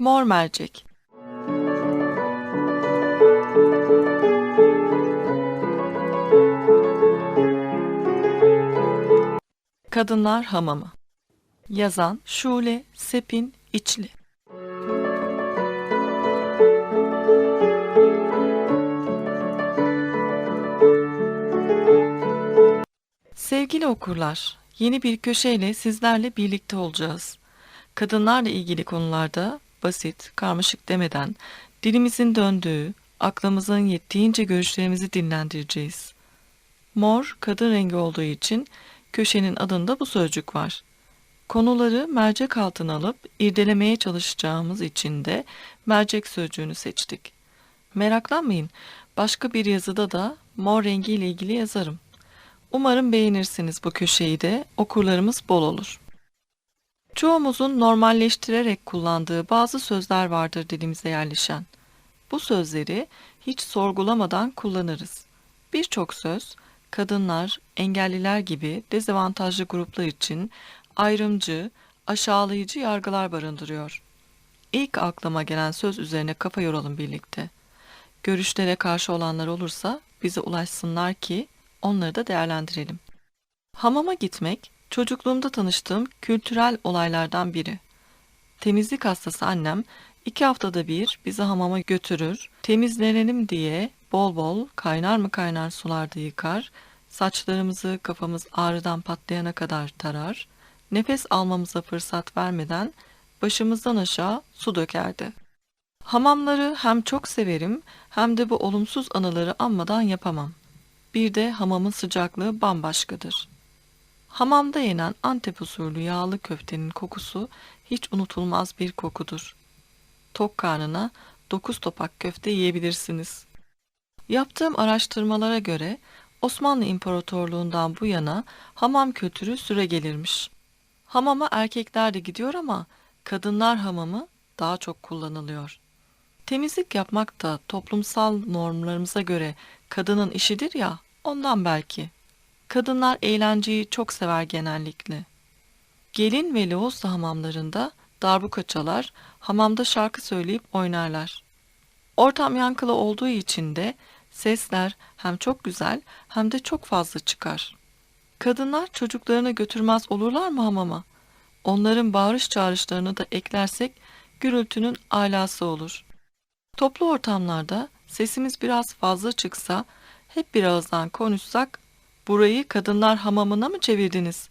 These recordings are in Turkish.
Mor mercek. Kadınlar Hamamı Yazan Şule Sepin İçli Sevgili okurlar, yeni bir köşeyle sizlerle birlikte olacağız. Kadınlarla ilgili konularda basit, karmaşık demeden dilimizin döndüğü, aklımızın yettiğince görüşlerimizi dinlendireceğiz. Mor, kadın rengi olduğu için köşenin adında bu sözcük var. Konuları mercek altına alıp irdelemeye çalışacağımız için de mercek sözcüğünü seçtik. Meraklanmayın, başka bir yazıda da mor rengiyle ilgili yazarım. Umarım beğenirsiniz bu köşeyi de okurlarımız bol olur. Çoğumuzun normalleştirerek kullandığı bazı sözler vardır dilimize yerleşen. Bu sözleri hiç sorgulamadan kullanırız. Birçok söz kadınlar, engelliler gibi dezavantajlı gruplar için ayrımcı, aşağılayıcı yargılar barındırıyor. İlk aklıma gelen söz üzerine kafa yoralım birlikte. Görüşlere karşı olanlar olursa bize ulaşsınlar ki onları da değerlendirelim. Hamama gitmek çocukluğumda tanıştığım kültürel olaylardan biri. Temizlik hastası annem iki haftada bir bizi hamama götürür, temizlenelim diye bol bol kaynar mı kaynar sularda yıkar, saçlarımızı kafamız ağrıdan patlayana kadar tarar, nefes almamıza fırsat vermeden başımızdan aşağı su dökerdi. Hamamları hem çok severim hem de bu olumsuz anıları anmadan yapamam. Bir de hamamın sıcaklığı bambaşkadır. Hamamda yenen Antep usulü yağlı köftenin kokusu hiç unutulmaz bir kokudur. Tok karnına 9 topak köfte yiyebilirsiniz. Yaptığım araştırmalara göre Osmanlı İmparatorluğundan bu yana hamam kültürü süre gelirmiş. Hamama erkekler de gidiyor ama kadınlar hamamı daha çok kullanılıyor. Temizlik yapmak da toplumsal normlarımıza göre kadının işidir ya, ondan belki. Kadınlar eğlenceyi çok sever genellikle. Gelin ve Loğusa hamamlarında darbuka çalar, hamamda şarkı söyleyip oynarlar. Ortam yankılı olduğu için de sesler hem çok güzel hem de çok fazla çıkar. Kadınlar çocuklarını götürmez olurlar mı hamama? Onların bağırış çağrışlarını da eklersek gürültünün alası olur. Toplu ortamlarda sesimiz biraz fazla çıksa, hep bir ağızdan konuşsak, burayı kadınlar hamamına mı çevirdiniz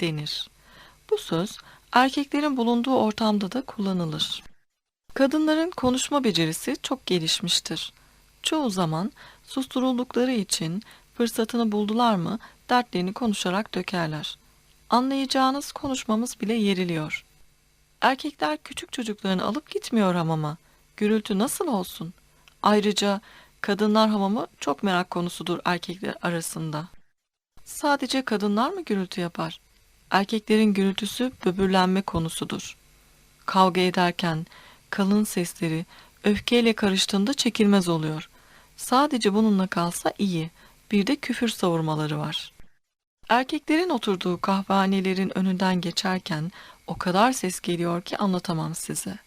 denir. Bu söz erkeklerin bulunduğu ortamda da kullanılır. Kadınların konuşma becerisi çok gelişmiştir. Çoğu zaman susturuldukları için fırsatını buldular mı dertlerini konuşarak dökerler. Anlayacağınız konuşmamız bile yeriliyor. Erkekler küçük çocuklarını alıp gitmiyor hamama. Gürültü nasıl olsun? Ayrıca kadınlar hamamı çok merak konusudur erkekler arasında. Sadece kadınlar mı gürültü yapar? Erkeklerin gürültüsü böbürlenme konusudur. Kavga ederken kalın sesleri öfkeyle karıştığında çekilmez oluyor. Sadece bununla kalsa iyi. Bir de küfür savurmaları var. Erkeklerin oturduğu kahvehanelerin önünden geçerken o kadar ses geliyor ki anlatamam size.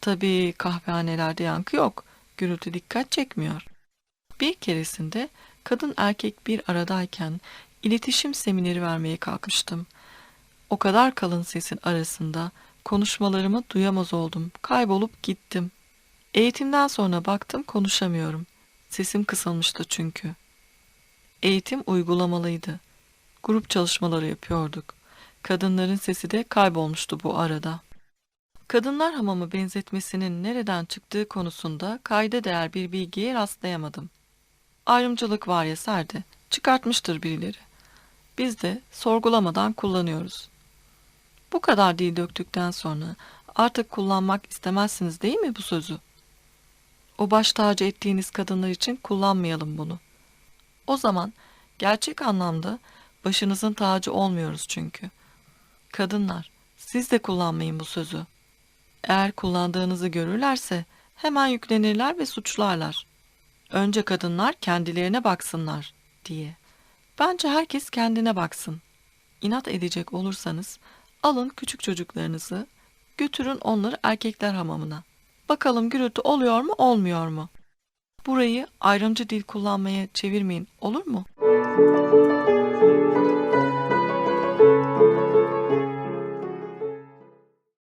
Tabii kahvehanelerde yankı yok. Gürültü dikkat çekmiyor. Bir keresinde kadın erkek bir aradayken iletişim semineri vermeye kalkmıştım. O kadar kalın sesin arasında konuşmalarımı duyamaz oldum. Kaybolup gittim. Eğitimden sonra baktım konuşamıyorum. Sesim kısılmıştı çünkü. Eğitim uygulamalıydı. Grup çalışmaları yapıyorduk. Kadınların sesi de kaybolmuştu bu arada. Kadınlar hamamı benzetmesinin nereden çıktığı konusunda kayda değer bir bilgiye rastlayamadım. Ayrımcılık var ya serde, çıkartmıştır birileri. Biz de sorgulamadan kullanıyoruz. Bu kadar dil döktükten sonra artık kullanmak istemezsiniz değil mi bu sözü? O baş tacı ettiğiniz kadınlar için kullanmayalım bunu. O zaman gerçek anlamda başınızın tacı olmuyoruz çünkü. Kadınlar, siz de kullanmayın bu sözü. Eğer kullandığınızı görürlerse hemen yüklenirler ve suçlarlar. Önce kadınlar kendilerine baksınlar diye. Bence herkes kendine baksın. İnat edecek olursanız alın küçük çocuklarınızı, götürün onları erkekler hamamına. Bakalım gürültü oluyor mu olmuyor mu? Burayı ayrımcı dil kullanmaya çevirmeyin olur mu?